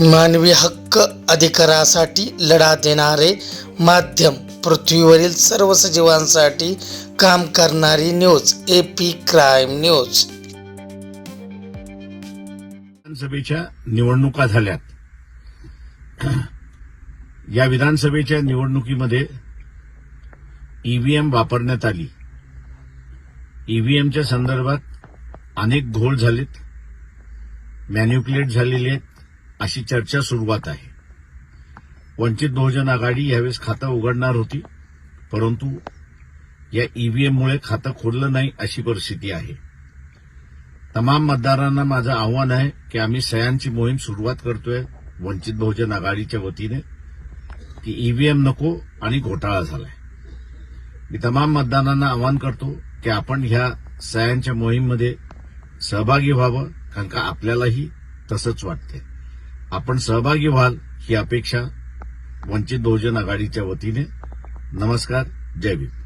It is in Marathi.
मानवी हक्क अधिकारासाठी लढा देणारे माध्यम पृथ्वीवरील सर्व सजीवांसाठी काम करणारी news A P crime news विधानसभेच्या निवडणुका झाल्यात. या विधानसभेच्या निवडणुकीमध्ये ईव्हीएम वापरण्यात आली. ईव्हीएमच्या संदर्भात अनेक घोळ झालेत. मॅन्युक्युलेट झालेले आहेत. अशी चर्चा सुरुवात आहे. वंचित बहुजन आघाडी यावेळेस खातं उघडणार होती परंतु या ईव्हीएममुळे खातं खोललं नाही अशी परिस्थिती आहे. तमाम मतदारांना माझं आव्हान आहे की आम्ही सह्यांची मोहीम सुरुवात करतोय वंचित बहुजन आघाडीच्या वतीने. की ईव्हीएम नको आणि घोटाळा झालाय. मी तमाम मतदारांना आवाहन करतो की आपण ह्या सह्यांच्या मोहीममध्ये सहभागी व्हावं कारण का आपल्यालाही तसंच वाटते आपण सहभागी व्हाल ही अपेक्षा वंचित बहुजन आघाडीच्या वतीने. नमस्कार. जय भीम.